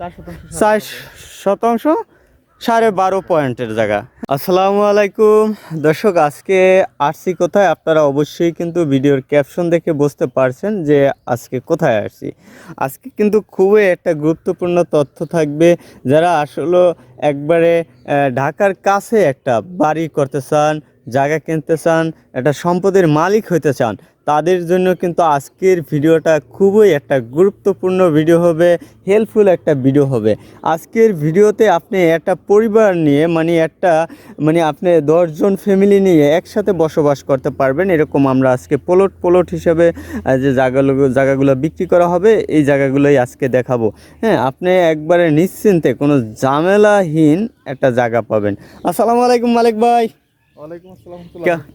চার শতাংশ সাড়ে বারো। পয়েন্টের জায়গা। আসসালামু আলাইকুম। দর্শক আজকে আসছি কোথায়? আপনারা অবশ্যই কিন্তু ভিডিওর ক্যাপশন দেখে বুঝতে পারছেন যে আজকে কোথায় আসছি। আজকে কিন্তু খুবই একটা গুরুত্বপূর্ণ তথ্য থাকবে যারা আসলে একবারে ঢাকার কাছে একটা বাড়ি করতে চান জায়গা কিনতে চান, একটা সম্পদের মালিক হতে চান, তাদের জন্য কিন্তু আজকের ভিডিওটা খুবই একটা গুরুত্বপূর্ণ ভিডিও হবে হেল্পফুল একটা ভিডিও হবে। আজকের ভিডিওতে আপনি একটা পরিবার নিয়ে মানে একটা মানে আপনি দশজন ফ্যামিলি নিয়ে একসাথে বসবাস করতে পারবেন, এরকম আমরা আজকে প্লট প্লট হিসেবে যে জায়গাগুলো জায়গাগুলো বিক্রি করা হবে, এই জায়গাগুলোই আজকে দেখাবো। হ্যাঁ আপনি একবারে নিশ্চিন্তে কোনো ঝামেলাহীন একটা জায়গা পাবেন। আসসালামু আলাইকুম মালিক ভাই।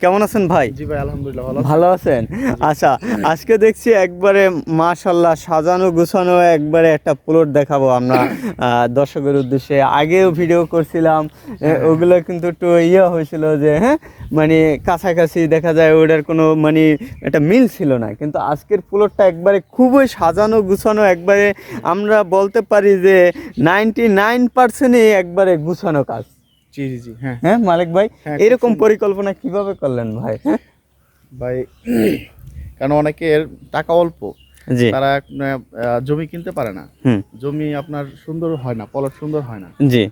কেমন আছেন ভাই? জি ভাই আলহামদুলিল্লাহ ভালো ভালো আছেন? আচ্ছা আজকে দেখছি একবারে মাশাল্লাহ সাজানো গুছানো একবারে একটা প্লট দেখাবো আমরা দর্শকের উদ্দেশ্যে। আগেও ভিডিও করছিলাম ওগুলো কিন্তু একটু ইয়ে হয়েছিল যে হ্যাঁ মানে কাছাকাছি দেখা যায় ওটার কোনো মানে একটা মিল ছিল না। কিন্তু আজকের প্লটটা একবারে খুবই সাজানো গুছানো একবারে আমরা বলতে পারি যে নাইনটি নাইন পার্সেন্টই একবারে গুছানো কাজ। জি জি হ্যাঁ। হ্যাঁ মালিক ভাই হ্যাঁ, এরকম পরিকল্পনা কীভাবে করলেন ভাই? হ্যাঁ। ভাই কারণ অনেকের টাকা অল্প। তারা জমি কিনতে পারে না। জমি আপনার সুন্দর হয় না পলট সুন্দর হয় না। জি।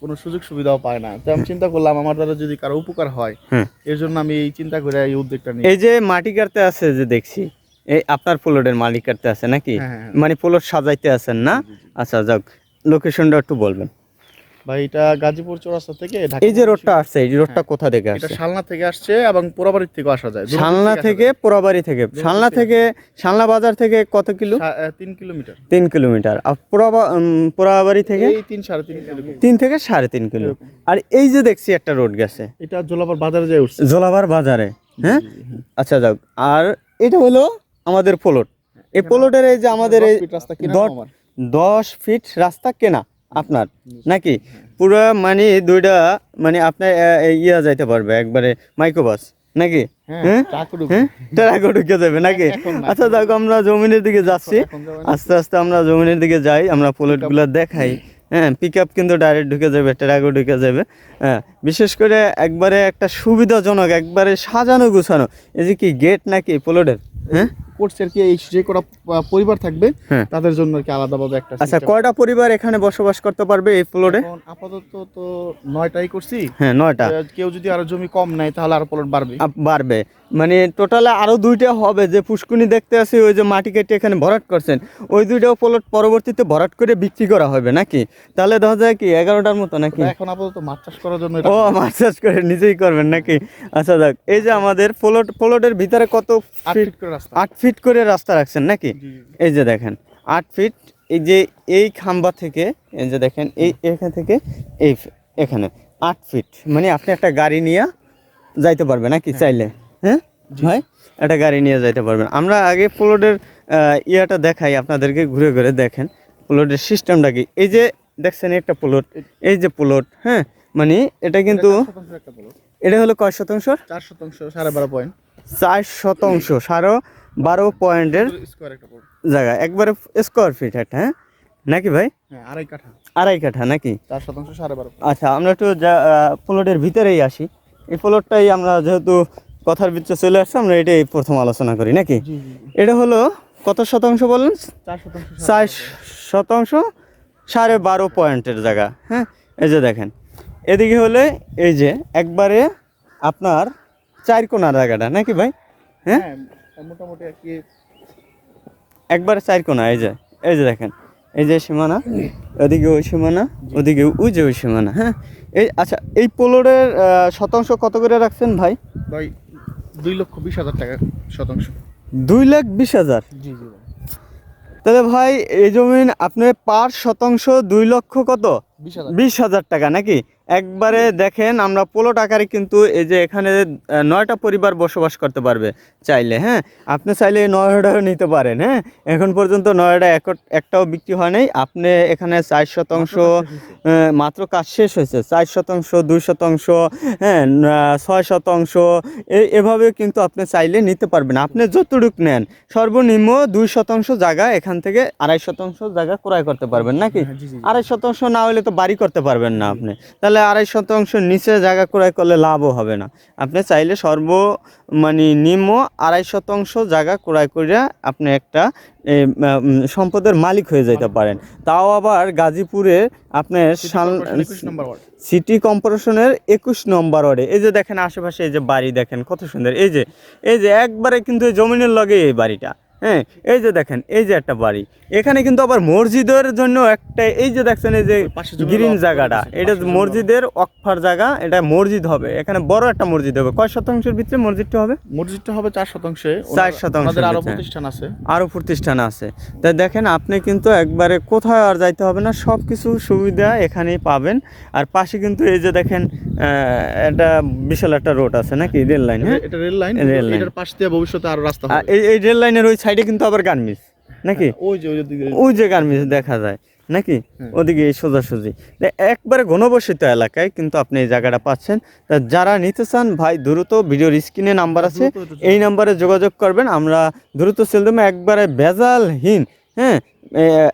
কোনো সুযোগ সুবিধাও পায় না। তো আমি চিন্তা করলাম আমার দ্বারা যদি কারও উপকার হয় এর জন্য আমি এই চিন্তা করে এই উদ্যোগটা নিই। এই যে মাটি কাটতে আছে যে দেখছি এই আপনার প্লটের মালিক কাটতে আছে নাকি? হ্যাঁ। মানে প্লট সাজাইতে আছেন না? আচ্ছা যাক লোকেশনটা একটু বলবেন। ভাই এটা গাজীপুর চৌরাস্তা থেকে এই যে রোডটা আসছে এই রোডটা কোথা থেকে এটা শালনা থেকে আসছে এবং পোড়াবাড়ির থেকে আসা যায়। শালনা থেকে পোড়াবাড়ি থেকে। শালনা থেকে শালনা বাজার থেকে কত কিলো? তিন কিলোমিটার। তিন কিলোমিটার। আর পোড়াবা পোড়াবাড়ি থেকে? এই তিন সাড়ে তিন তিন থেকে সাড়ে তিন কিলো। আর এই যে দেখছি একটা রোড গেছে। এটা জোলাবার বাজারে যায় উঠছে। জোলাবার বাজারে হ্যাঁ? আচ্ছা যাক। আর এটা হলো আমাদের প্লট এই প্লটের এই যে আমাদের এই দশ ফিট রাস্তা কিনা। আপনার? নাকি? পুরো মানে দুইটা মানে আপনার ইয়া যাইতে পারবে একবারে মাইক্রোবাস নাকি? হ্যাঁ হ্যাঁ? হ্যাঁ? টাকা ঢুকে যাবে নাকি? আচ্ছা দেখো আমরা জমিনের দিকে যাচ্ছি। আস্তে আস্তে আমরা জমিনের দিকে যাই আমরা প্লটগুলো দেখাই। হ্যাঁ পিক আপ কিন্তু ডাইরেক্ট ঢুকে যাবে ট্রাকও ঢুকে যাবে। হ্যাঁ বিশেষ করে একবারে একটা সুবিধাজনক একবারে সাজানো গুছানো। এই যে কি গেট নাকি প্লটের হ্যাঁ? করছে আর কি এই যে কটা পরিবার থাকবে হ্যাঁ। তাদের জন্য আর কি আলাদাভাবে একটা আচ্ছা কয়টা পরিবার এখানে বসবাস করতে পারবে এই প্লটে আপাতত তো নয়টাই করছি। হ্যাঁ নয়টা। কেউ যদি আরও জমি কম নেয় তাহলে আরও প্লট বাড়বে। বাড়বে। মানে টোটালে আরও দুইটা হবে যে পুষ্কুনি দেখতে ওই যে মাটি কেটে এখানে ভরাট করছেন ওই দুইটাও প্লট পরবর্তীতে ভরাট করে বিক্রি করা হবে নাকি? তাহলে দেখা যায় কি এগারোটার মতো নাকি? এখন আপাতত মাছ চাষ করার জন্য ও মাছ চাষ করে নিজেই করবেন নাকি? আচ্ছা দেখ এই যে আমাদের প্লট প্লটের ভিতরে কত আট ফিট ফিট করে রাস্তা। আট ফিট করে রাস্তা রাখছেন নাকি। এই যে দেখেন আট ফিট এই যে এই খাম্বা থেকে এই যে দেখেন এই এখান থেকে এই এখানে আট ফিট। মানে আপনি একটা গাড়ি নিয়ে যাইতে পারবেন নাকি চাইলে? হ্যাঁ? ভাই একটা গাড়ি নিয়ে যাইতে পারবেন। আমরা আগে প্লটের ইয়েটা দেখাই আপনাদেরকে ঘুরে ঘুরে দেখেন। প্লটের সিস্টেমটা কি? এই যে দেখছেন একটা প্লট এই যে প্লট হ্যাঁ? মানে এটা কিন্তু। এটা হলো কয় শতাংশ? চার শতাংশ সাড়ে বারো পয়েন্ট। চার শতাংশ সাড়ে বারো পয়েন্টের জায়গা। একবারে স্কোয়ার ফিট একটা হ্যাঁ? নাকি ভাই? হ্যাঁ আড়াই কাঠা। আড়াই কাঠা নাকি? চার শতাংশ সাড়ে বারো আচ্ছা আমরা একটু প্লটের ভিতরেই আসি। এই প্লটটাই আমরা যেহেতু কথার ভিতরে চলে আসছে আমরা এটাই প্রথম আলোচনা করি নাকি? এটা হলো কত শতাংশ বললেন চার শতাংশ সাড়ে বারো পয়েন্টের জায়গা হ্যাঁ? এই যে দেখেন। এদিকে হলে এই যে একবারে আপনার চার কোনার জায়গাটা নাকি ভাই? হ্যাঁ? হ্যাঁ মোটামুটি আর কি একবারে চার কোনা এই যে এই যে দেখেন এই যে সীমানা ওদিকে ওই সীমানা ওদিকে ওই যে ওই সীমানা হ্যাঁ? এই আচ্ছা এই পোলোরের শতাংশ কত করে রাখছেন ভাই? ভাই দুই লক্ষ বিশ হাজার টাকা শতাংশ। দুই লাখ বিশ হাজার? জি জি তাহলে ভাই এই জমিন আপনি পার শতাংশ দুই লক্ষ কত? বিশ হাজার। টাকা নাকি? একবারে দেখেন আমরা পোলো টাকারে কিন্তু এই যে এখানে নয়টা পরিবার বসবাস করতে পারবে চাইলে হ্যাঁ? আপনি চাইলে এই নয়টাও নিতে পারেন হ্যাঁ? এখন পর্যন্ত নয়টা এক- একটাও বিক্রি হয় নাই। আপনি এখানে চার শতাংশ মাত্র কাজ শেষ হয়েছে। চার শতাংশ দুই শতাংশ হ্যাঁ ছয় শতাংশ এভাবে কিন্তু আপনি চাইলে নিতে পারবেন। আপনি যতটুক নেন সর্বনিম্ন দুই শতাংশ জায়গা এখান থেকে আড়াই শতাংশ জায়গা ক্রয় করতে পারবেন নাকি? হ্যাঁ। আড়াই শতাংশ না হলে তো বাড়ি করতে পারবেন না আপনি। তাহলে আড়াই শতাংশ নিচে জায়গা ক্রয় করলে লাভও হবে না। আপনি চাইলে সর্ব মানে নিম্ন আড়াই শতাংশ জায়গা ক্রয় করে আপনি একটা সম্পদের মালিক হয়ে যেতে পারেন। তাও আবার গাজীপুরে আপনার সিটি কর্পোরেশনের একুশ নম্বর ওয়ার্ডে। এই যে দেখেন আশেপাশে এই যে বাড়ি দেখেন কত সুন্দর। এই যে এই যে একবারে কিন্তু এই জমিনের লগে এই বাড়িটা। হ্যাঁ এই যে দেখেন এই যে একটা বাড়ি। এখানে কিন্তু আবার মসজিদের জন্য একটা এই যে দেখছেন এই যে গ্রিন জায়গাটা এটা মসজিদের অকফার জায়গা এটা মসজিদ হবে। এখানে বড় একটা মসজিদ হবে। কয় শতাংশের ভিতরে মসজিদটা হবে? মসজিদটা হবে চার শতাংশে। চার শতাংশ আরও প্রতিষ্ঠান আছে। আরও প্রতিষ্ঠান আছে। তাই দেখেন আপনি কিন্তু একবারে কোথাও আর যাইতে হবে না সব কিছু সুবিধা এখানেই পাবেন। আর পাশে কিন্তু এই যে দেখেন আহ, একটা বিশাল একটা রোড আছে নাকি রেল লাইন হ্যাঁ? এটা রেল লাইন রেল লাইন। এটার পাশ দিয়ে ভবিষ্যতে আরও রাস্তা এই রেল লাইনের ওই সাইডে কিন্তু আবার গার্মেন্টস নাকি? ওই যে ওই যে গান মিস দেখা যায় নাকি? হ্যাঁ। ওদিকে সোজাসুজি। একবারে ঘনবসিত এলাকায় কিন্তু আপনি এই জায়গাটা পাচ্ছেন। তা যারা নিতে চান ভাই দ্রুত ভিডিওর স্ক্রিনে নাম্বার আছে এই নাম্বারে যোগাযোগ করবেন। আমরা দ্রুত সেল দেবো। একবারে ভেজালহীন হ্যাঁ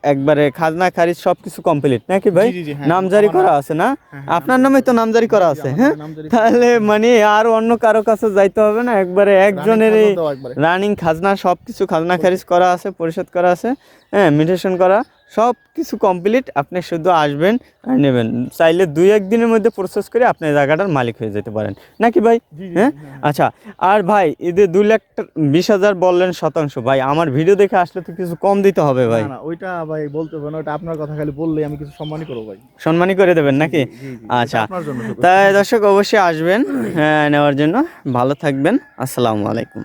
একবারে খাজনা খারিজ সব কিছু কমপ্লিট নাকি ভাই? হ্যাঁ। নামজারি করা আছে না? হ্যাঁ, আপনার নামে তো নামজারি করা আছে হ্যাঁ? তাহলে মানে আর অন্য কারও কাছে যাইতে হবে না একবারে একজনের রানিং খাজনা সবকিছু খাজনা খারিজ করা আছে পরিশোধ করা আছে হ্যাঁ মিটেশন করা। সব কিছু কমপ্লিট আপনি শুধু আসবেন আর নেবেন। চাইলে দুই এক দিনের মধ্যে প্রসেস করে আপনি জায়গাটার মালিক হয়ে যেতে পারেন। নাকি ভাই? হ্যাঁ? হ্যাঁ। আচ্ছা আর ভাই এদের দুই লাখ বিশ হাজার বললেন শতাংশ। ভাই আমার ভিডিও দেখে আসলে তো কিছু কম দিতে হবে ভাই। ওইটা ভাই বলতে হবে না ওটা আপনার কথা খালি বললেই আমি কিছু সম্মানই করব ভাই। সম্মানই করে দেবেন নাকি? আচ্ছা। তাই দর্শক অবশ্যই আসবেন হ্যাঁ, নেওয়ার জন্য। ভালো থাকবেন আসসালামু আলাইকুম।